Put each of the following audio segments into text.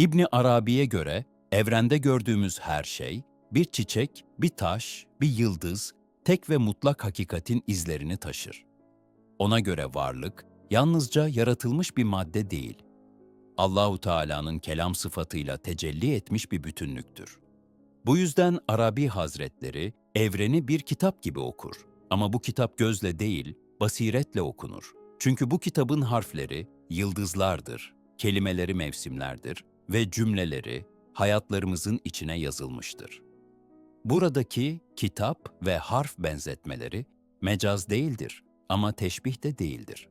İbni Arabi'ye göre evrende gördüğümüz her şey, bir çiçek, bir taş, bir yıldız, tek ve mutlak hakikatin izlerini taşır. Ona göre varlık, yalnızca yaratılmış bir madde değil, Allahu Teala'nın kelam sıfatıyla tecelli etmiş bir bütünlüktür. Bu yüzden Arabi Hazretleri evreni bir kitap gibi okur. Ama bu kitap gözle değil, basiretle okunur. Çünkü bu kitabın harfleri yıldızlardır, kelimeleri mevsimlerdir ve cümleleri hayatlarımızın içine yazılmıştır. Buradaki kitap ve harf benzetmeleri mecaz değildir ama teşbih de değildir.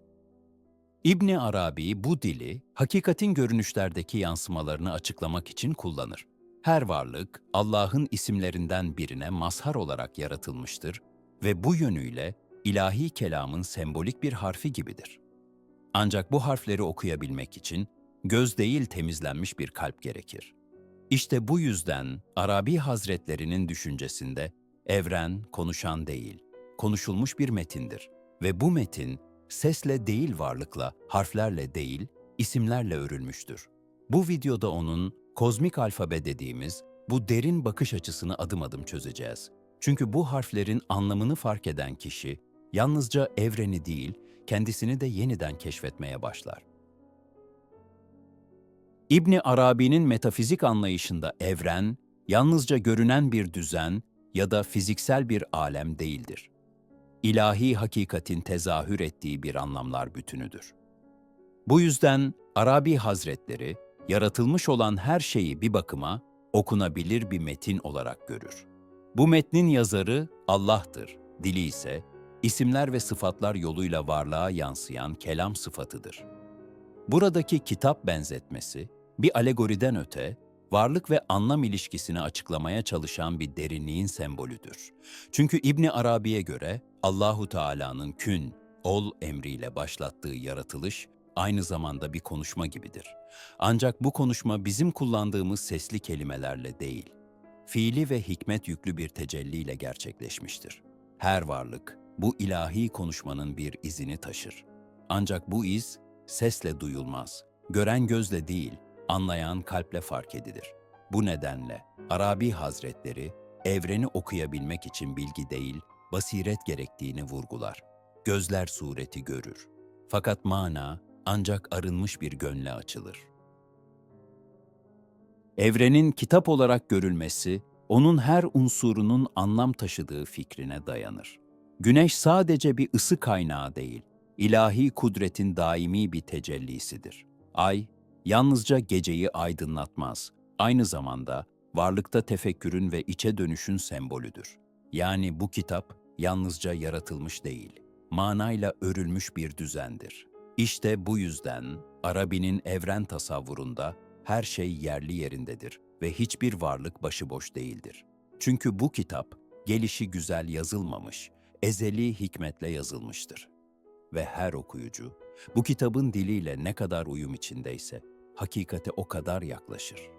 İbni Arabi bu dili hakikatin görünüşlerdeki yansımalarını açıklamak için kullanır. Her varlık Allah'ın isimlerinden birine mazhar olarak yaratılmıştır ve bu yönüyle ilahi kelamın sembolik bir harfi gibidir. Ancak bu harfleri okuyabilmek için göz değil temizlenmiş bir kalp gerekir. İşte bu yüzden Arabi Hazretlerinin düşüncesinde evren konuşan değil, konuşulmuş bir metindir ve bu metin sesle değil varlıkla, harflerle değil, isimlerle örülmüştür. Bu videoda onun kozmik alfabe dediğimiz bu derin bakış açısını adım adım çözeceğiz. Çünkü bu harflerin anlamını fark eden kişi yalnızca evreni değil, kendisini de yeniden keşfetmeye başlar. İbni Arabi'nin metafizik anlayışında evren, yalnızca görünen bir düzen ya da fiziksel bir alem değildir. İlahi hakikatin tezahür ettiği bir anlamlar bütünüdür. Bu yüzden Arabi Hazretleri, yaratılmış olan her şeyi bir bakıma okunabilir bir metin olarak görür. Bu metnin yazarı Allah'tır, dili ise isimler ve sıfatlar yoluyla varlığa yansıyan kelam sıfatıdır. Buradaki kitap benzetmesi, bir alegoriden öte, varlık ve anlam ilişkisini açıklamaya çalışan bir derinliğin sembolüdür. Çünkü İbni Arabi'ye göre Allahu Teala'nın kün, ol emriyle başlattığı yaratılış aynı zamanda bir konuşma gibidir. Ancak bu konuşma bizim kullandığımız sesli kelimelerle değil, fiili ve hikmet yüklü bir tecelliyle gerçekleşmiştir. Her varlık bu ilahi konuşmanın bir izini taşır. Ancak bu iz sesle duyulmaz, gören gözle değil, anlayan kalple fark edilir. Bu nedenle Arabi Hazretleri evreni okuyabilmek için bilgi değil, basiret gerektiğini vurgular. Gözler sureti görür. Fakat mana ancak arınmış bir gönle açılır. Evrenin kitap olarak görülmesi, onun her unsurunun anlam taşıdığı fikrine dayanır. Güneş sadece bir ısı kaynağı değil, ilahi kudretin daimi bir tecellisidir. Ay, yalnızca geceyi aydınlatmaz, aynı zamanda varlıkta tefekkürün ve içe dönüşün sembolüdür. Yani bu kitap yalnızca yaratılmış değil, manayla örülmüş bir düzendir. İşte bu yüzden Arabi'nin evren tasavvurunda her şey yerli yerindedir ve hiçbir varlık başıboş değildir. Çünkü bu kitap gelişi güzel yazılmamış, ezeli hikmetle yazılmıştır. Ve her okuyucu bu kitabın diliyle ne kadar uyum içindeyse hakikate o kadar yaklaşır.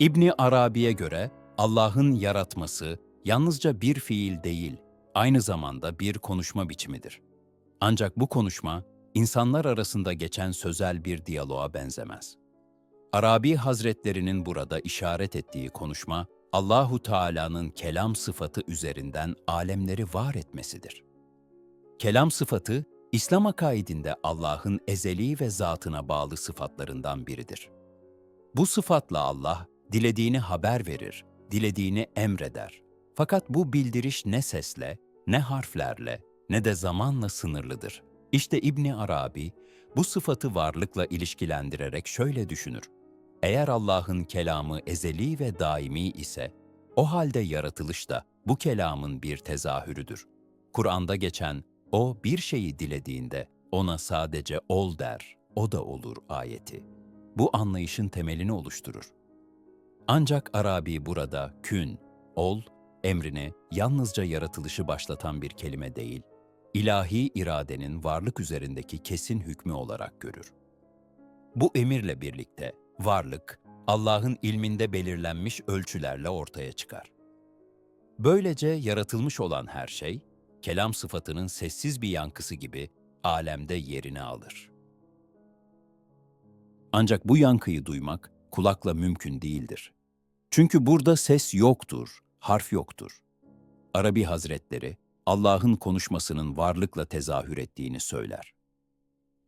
İbni Arabi'ye göre Allah'ın yaratması yalnızca bir fiil değil, aynı zamanda bir konuşma biçimidir. Ancak bu konuşma insanlar arasında geçen sözel bir diyaloğa benzemez. Arabi Hazretlerinin burada işaret ettiği konuşma Allahu Teala'nın kelam sıfatı üzerinden alemleri var etmesidir. Kelam sıfatı İslam akaidinde Allah'ın ezeli ve zatına bağlı sıfatlarından biridir. Bu sıfatla Allah dilediğini haber verir, dilediğini emreder. Fakat bu bildiriş ne sesle, ne harflerle, ne de zamanla sınırlıdır. İşte İbni Arabi bu sıfatı varlıkla ilişkilendirerek şöyle düşünür. Eğer Allah'ın kelamı ezeli ve daimi ise, o halde yaratılış da bu kelamın bir tezahürüdür. Kur'an'da geçen o bir şeyi dilediğinde ona sadece ol der, o da olur ayeti. Bu anlayışın temelini oluşturur. Ancak Arabi burada kün, ol, emrini yalnızca yaratılışı başlatan bir kelime değil, ilahi iradenin varlık üzerindeki kesin hükmü olarak görür. Bu emirle birlikte varlık, Allah'ın ilminde belirlenmiş ölçülerle ortaya çıkar. Böylece yaratılmış olan her şey, kelam sıfatının sessiz bir yankısı gibi alemde yerini alır. Ancak bu yankıyı duymak kulakla mümkün değildir. Çünkü burada ses yoktur, harf yoktur. Arabi Hazretleri, Allah'ın konuşmasının varlıkla tezahür ettiğini söyler.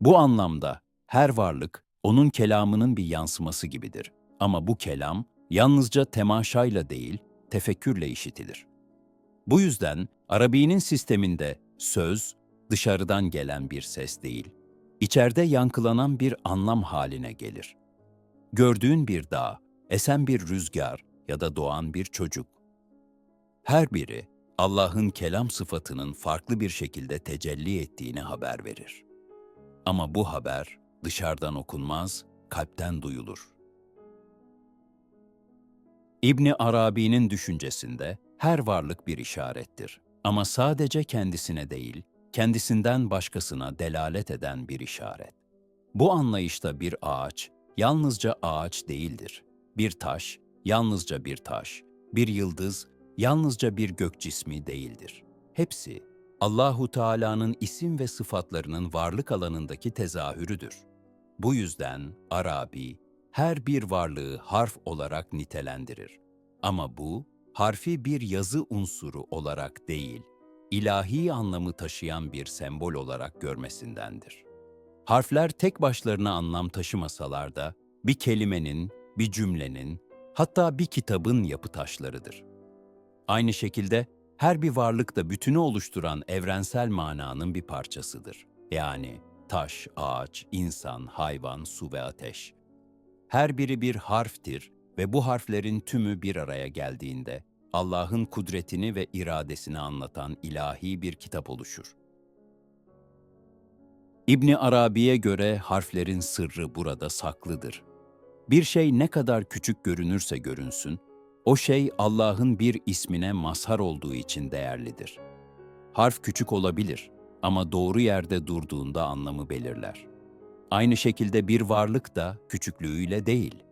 Bu anlamda her varlık onun kelamının bir yansıması gibidir. Ama bu kelam yalnızca temaşayla değil, tefekkürle işitilir. Bu yüzden Arabi'nin sisteminde söz dışarıdan gelen bir ses değil, içeride yankılanan bir anlam haline gelir. Gördüğün bir dağ, esen bir rüzgar ya da doğan bir çocuk. Her biri Allah'ın kelam sıfatının farklı bir şekilde tecelli ettiğini haber verir. Ama bu haber dışarıdan okunmaz, kalpten duyulur. İbni Arabi'nin düşüncesinde her varlık bir işarettir. Ama sadece kendisine değil, kendisinden başkasına delalet eden bir işaret. Bu anlayışta bir ağaç yalnızca ağaç değildir. Bir taş yalnızca bir taş, bir yıldız yalnızca bir gök cismi değildir. Hepsi Allahu Teala'nın isim ve sıfatlarının varlık alanındaki tezahürüdür. Bu yüzden Arabi her bir varlığı harf olarak nitelendirir. Ama bu harfi bir yazı unsuru olarak değil, ilahi anlamı taşıyan bir sembol olarak görmesindendir. Harfler tek başlarına anlam taşımasalar da bir kelimenin, bir cümlenin, hatta bir kitabın yapı taşlarıdır. Aynı şekilde her bir varlık da bütünü oluşturan evrensel mananın bir parçasıdır. Yani taş, ağaç, insan, hayvan, su ve ateş. Her biri bir harftir ve bu harflerin tümü bir araya geldiğinde Allah'ın kudretini ve iradesini anlatan ilahi bir kitap oluşur. İbni Arabi'ye göre harflerin sırrı burada saklıdır. Bir şey ne kadar küçük görünürse görünsün, o şey Allah'ın bir ismine mazhar olduğu için değerlidir. Harf küçük olabilir ama doğru yerde durduğunda anlamı belirler. Aynı şekilde bir varlık da küçüklüğüyle değil,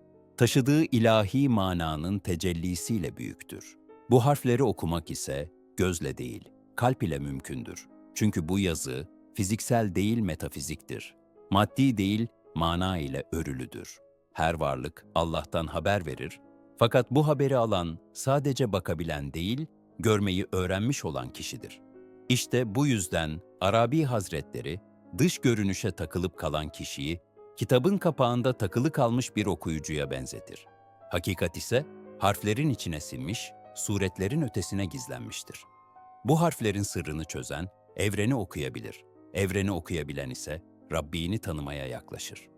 taşıdığı ilahi mananın tecellisiyle büyüktür. Bu harfleri okumak ise gözle değil, kalp ile mümkündür. Çünkü bu yazı fiziksel değil metafiziktir. Maddi değil mana ile örülüdür. Her varlık Allah'tan haber verir fakat bu haberi alan sadece bakabilen değil, görmeyi öğrenmiş olan kişidir. İşte bu yüzden Arabi Hazretleri dış görünüşe takılıp kalan kişiyi kitabın kapağında takılı kalmış bir okuyucuya benzetir. Hakikat ise harflerin içine sinmiş, suretlerin ötesine gizlenmiştir. Bu harflerin sırrını çözen evreni okuyabilir. Evreni okuyabilen ise Rabbini tanımaya yaklaşır.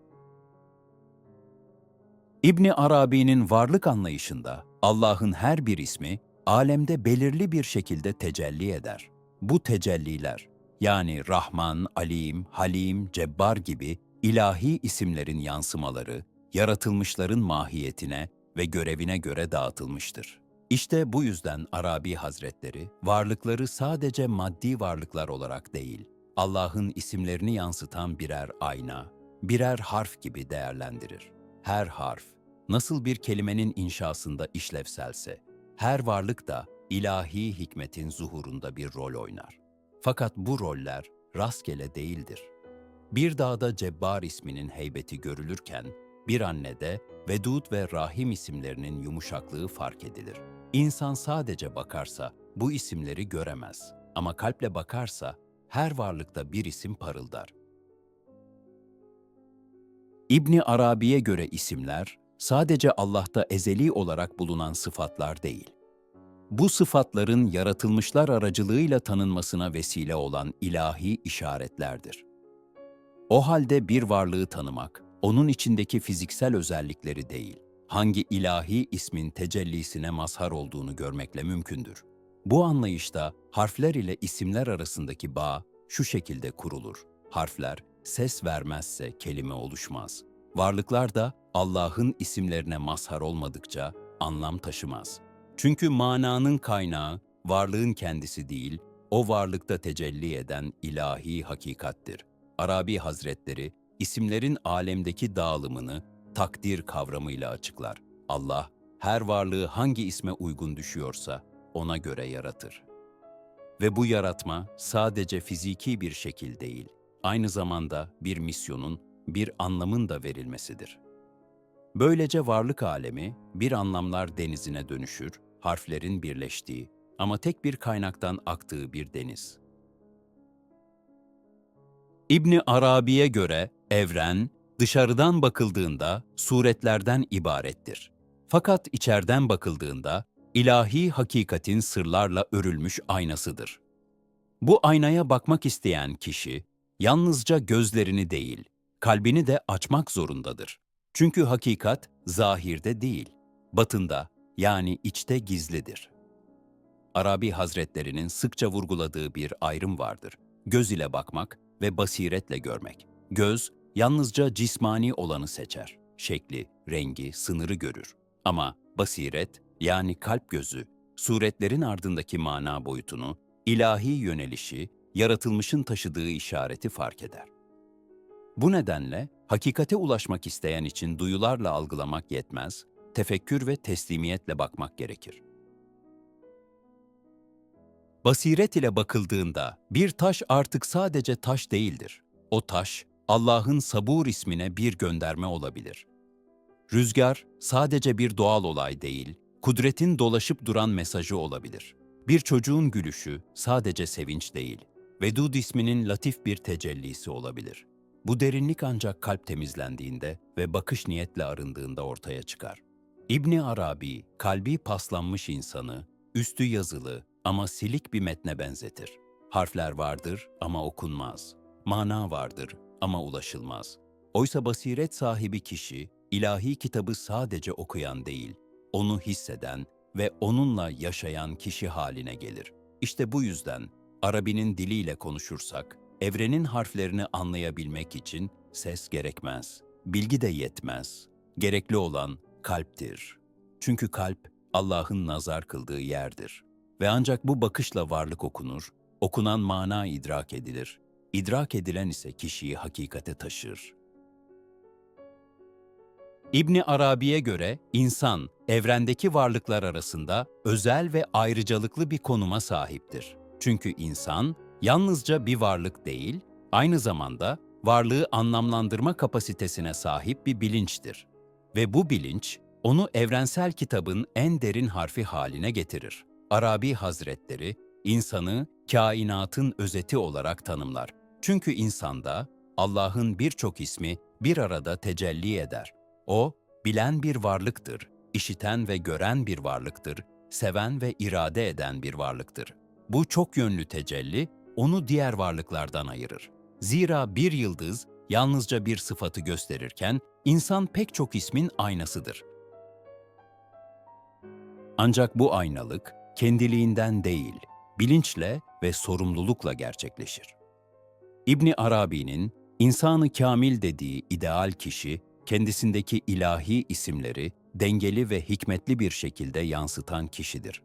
İbni Arabi'nin varlık anlayışında Allah'ın her bir ismi alemde belirli bir şekilde tecelli eder. Bu tecelliler yani Rahman, Alim, Halim, Cebbar gibi ilahi isimlerin yansımaları yaratılmışların mahiyetine ve görevine göre dağıtılmıştır. İşte bu yüzden Arabi Hazretleri varlıkları sadece maddi varlıklar olarak değil, Allah'ın isimlerini yansıtan birer ayna, birer harf gibi değerlendirir. Her harf nasıl bir kelimenin inşasında işlevselse, her varlık da ilahi hikmetin zuhurunda bir rol oynar. Fakat bu roller rastgele değildir. Bir dağda Cebbar isminin heybeti görülürken, bir annede Vedud ve Rahim isimlerinin yumuşaklığı fark edilir. İnsan sadece bakarsa bu isimleri göremez ama kalple bakarsa her varlıkta bir isim parıldar. İbni Arabi'ye göre isimler sadece Allah'ta ezeli olarak bulunan sıfatlar değil. Bu sıfatların yaratılmışlar aracılığıyla tanınmasına vesile olan ilahi işaretlerdir. O halde bir varlığı tanımak, onun içindeki fiziksel özellikleri değil, hangi ilahi ismin tecellisine mazhar olduğunu görmekle mümkündür. Bu anlayışta harfler ile isimler arasındaki bağ şu şekilde kurulur. Harfler ses vermezse kelime oluşmaz. Varlıklar da Allah'ın isimlerine mazhar olmadıkça anlam taşımaz. Çünkü mananın kaynağı varlığın kendisi değil, o varlıkta tecelli eden ilahi hakikattir. Arabi Hazretleri isimlerin alemdeki dağılımını takdir kavramıyla açıklar. Allah her varlığı hangi isme uygun düşüyorsa ona göre yaratır. Ve bu yaratma sadece fiziki bir şekil değil, aynı zamanda bir misyonun, bir anlamın da verilmesidir. Böylece varlık alemi bir anlamlar denizine dönüşür, harflerin birleştiği ama tek bir kaynaktan aktığı bir deniz. İbni Arabi'ye göre evren dışarıdan bakıldığında suretlerden ibarettir. Fakat içeriden bakıldığında ilahi hakikatin sırlarla örülmüş aynasıdır. Bu aynaya bakmak isteyen kişi yalnızca gözlerini değil, kalbini de açmak zorundadır. Çünkü hakikat zahirde değil, batında yani içte gizlidir. Arabi Hazretlerinin sıkça vurguladığı bir ayrım vardır. Göz ile bakmak ve basiretle görmek. Göz yalnızca cismani olanı seçer. Şekli, rengi, sınırı görür. Ama basiret yani kalp gözü suretlerin ardındaki mana boyutunu, ilahi yönelişi, yaratılmışın taşıdığı işareti fark eder. Bu nedenle hakikate ulaşmak isteyen için duyularla algılamak yetmez, tefekkür ve teslimiyetle bakmak gerekir. Basiret ile bakıldığında bir taş artık sadece taş değildir. O taş, Allah'ın sabur ismine bir gönderme olabilir. Rüzgar sadece bir doğal olay değil, kudretin dolaşıp duran mesajı olabilir. Bir çocuğun gülüşü sadece sevinç değil, Vedud isminin latif bir tecellisi olabilir. Bu derinlik ancak kalp temizlendiğinde ve bakış niyetle arındığında ortaya çıkar. İbni Arabi, kalbi paslanmış insanı, üstü yazılı ama silik bir metne benzetir. Harfler vardır ama okunmaz. Mana vardır ama ulaşılmaz. Oysa basiret sahibi kişi, ilahi kitabı sadece okuyan değil, onu hisseden ve onunla yaşayan kişi haline gelir. İşte bu yüzden Arabinin diliyle konuşursak, evrenin harflerini anlayabilmek için ses gerekmez. Bilgi de yetmez. Gerekli olan kalptir. Çünkü kalp Allah'ın nazar kıldığı yerdir. Ve ancak bu bakışla varlık okunur, okunan mana idrak edilir. İdrak edilen ise kişiyi hakikate taşır. İbni Arabi'ye göre insan, evrendeki varlıklar arasında özel ve ayrıcalıklı bir konuma sahiptir. Çünkü insan, yalnızca bir varlık değil, aynı zamanda varlığı anlamlandırma kapasitesine sahip bir bilinçtir. Ve bu bilinç, onu evrensel kitabın en derin harfi haline getirir. Arabi Hazretleri, insanı kainatın özeti olarak tanımlar. Çünkü insanda Allah'ın birçok ismi bir arada tecelli eder. O, bilen bir varlıktır, işiten ve gören bir varlıktır, seven ve irade eden bir varlıktır. Bu çok yönlü tecelli, onu diğer varlıklardan ayırır. Zira bir yıldız yalnızca bir sıfatı gösterirken, insan pek çok ismin aynasıdır. Ancak bu aynalık, kendiliğinden değil, bilinçle ve sorumlulukla gerçekleşir. İbni Arabi'nin insanı kamil dediği ideal kişi, kendisindeki ilahi isimleri dengeli ve hikmetli bir şekilde yansıtan kişidir.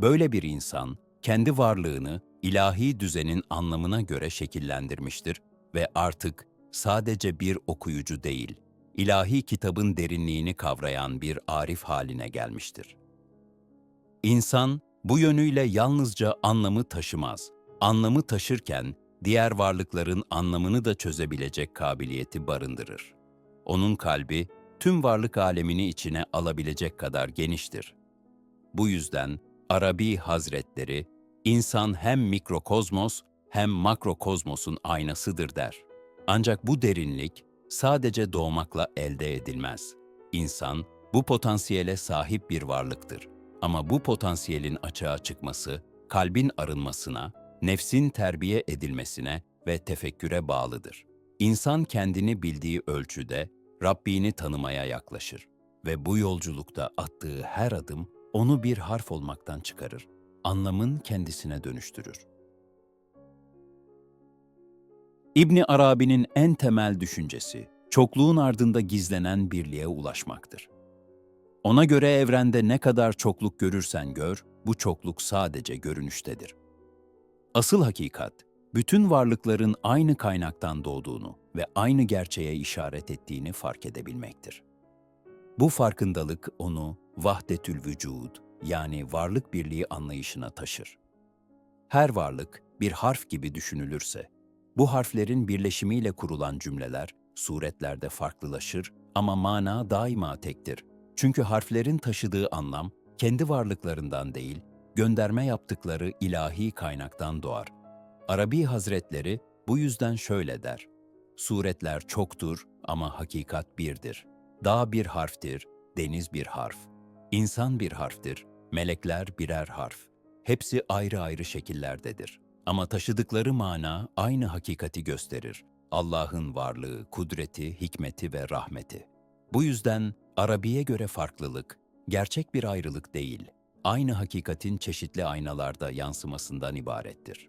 Böyle bir insan, kendi varlığını ilahi düzenin anlamına göre şekillendirmiştir ve artık sadece bir okuyucu değil, ilahi kitabın derinliğini kavrayan bir arif haline gelmiştir. İnsan bu yönüyle yalnızca anlamı taşımaz. Anlamı taşırken diğer varlıkların anlamını da çözebilecek kabiliyeti barındırır. Onun kalbi tüm varlık alemini içine alabilecek kadar geniştir. Bu yüzden Arabi Hazretleri, insan hem mikrokozmos hem makrokozmosun aynasıdır der. Ancak bu derinlik sadece doğmakla elde edilmez. İnsan bu potansiyele sahip bir varlıktır. Ama bu potansiyelin açığa çıkması, kalbin arınmasına, nefsin terbiye edilmesine ve tefekküre bağlıdır. İnsan kendini bildiği ölçüde Rabbini tanımaya yaklaşır ve bu yolculukta attığı her adım onu bir harf olmaktan çıkarır, anlamın kendisine dönüştürür. İbni Arabi'nin en temel düşüncesi, çokluğun ardında gizlenen birliğe ulaşmaktır. Ona göre evrende ne kadar çokluk görürsen gör, bu çokluk sadece görünüştedir. Asıl hakikat, bütün varlıkların aynı kaynaktan doğduğunu ve aynı gerçeğe işaret ettiğini fark edebilmektir. Bu farkındalık onu vahdetül vücud yani varlık birliği anlayışına taşır. Her varlık bir harf gibi düşünülürse, bu harflerin birleşimiyle kurulan cümleler suretlerde farklılaşır ama mana daima tektir. Çünkü harflerin taşıdığı anlam kendi varlıklarından değil, gönderme yaptıkları ilahi kaynaktan doğar. Arabi Hazretleri bu yüzden şöyle der. Suretler çoktur ama hakikat birdir. Dağ bir harftir, deniz bir harf. İnsan bir harftir, melekler birer harf. Hepsi ayrı ayrı şekillerdedir. Ama taşıdıkları mana aynı hakikati gösterir. Allah'ın varlığı, kudreti, hikmeti ve rahmeti. Bu yüzden Arabiye göre farklılık, gerçek bir ayrılık değil, aynı hakikatin çeşitli aynalarda yansımasından ibarettir.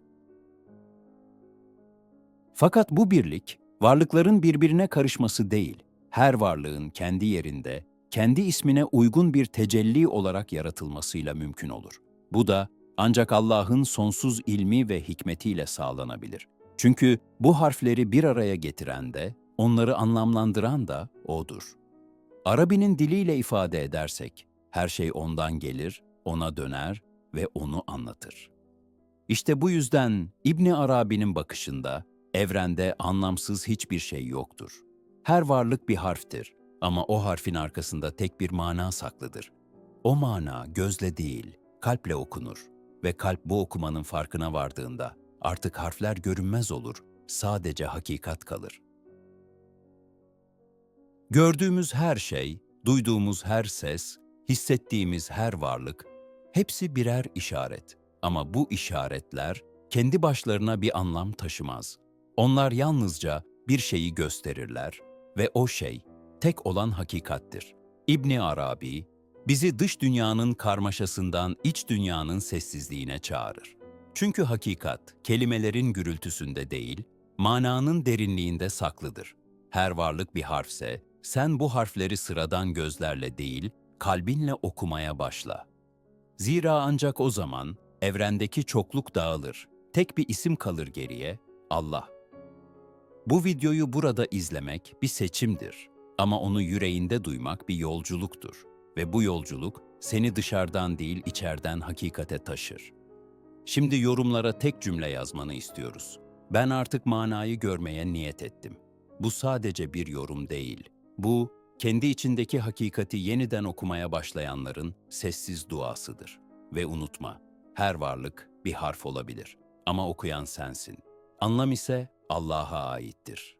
Fakat bu birlik, varlıkların birbirine karışması değil, her varlığın kendi yerinde, kendi ismine uygun bir tecelli olarak yaratılmasıyla mümkün olur. Bu da ancak Allah'ın sonsuz ilmi ve hikmetiyle sağlanabilir. Çünkü bu harfleri bir araya getiren de, onları anlamlandıran da O'dur. Arabi'nin diliyle ifade edersek, her şey ondan gelir, ona döner ve onu anlatır. İşte bu yüzden İbni Arabi'nin bakışında evrende anlamsız hiçbir şey yoktur. Her varlık bir harftir ama o harfin arkasında tek bir mana saklıdır. O mana gözle değil, kalple okunur ve kalp bu okumanın farkına vardığında artık harfler görünmez olur, sadece hakikat kalır. Gördüğümüz her şey, duyduğumuz her ses, hissettiğimiz her varlık, hepsi birer işaret. Ama bu işaretler kendi başlarına bir anlam taşımaz. Onlar yalnızca bir şeyi gösterirler ve o şey tek olan hakikattir. İbni Arabi, bizi dış dünyanın karmaşasından iç dünyanın sessizliğine çağırır. Çünkü hakikat, kelimelerin gürültüsünde değil, mananın derinliğinde saklıdır. Her varlık bir harfse, sen bu harfleri sıradan gözlerle değil, kalbinle okumaya başla. Zira ancak o zaman evrendeki çokluk dağılır, tek bir isim kalır geriye, Allah. Bu videoyu burada izlemek bir seçimdir ama onu yüreğinde duymak bir yolculuktur ve bu yolculuk seni dışarıdan değil içeriden hakikate taşır. Şimdi yorumlara tek cümle yazmanı istiyoruz. Ben artık manayı görmeye niyet ettim. Bu sadece bir yorum değil. Bu, kendi içindeki hakikati yeniden okumaya başlayanların sessiz duasıdır. Ve unutma, her varlık bir harf olabilir ama okuyan sensin. Anlam ise Allah'a aittir.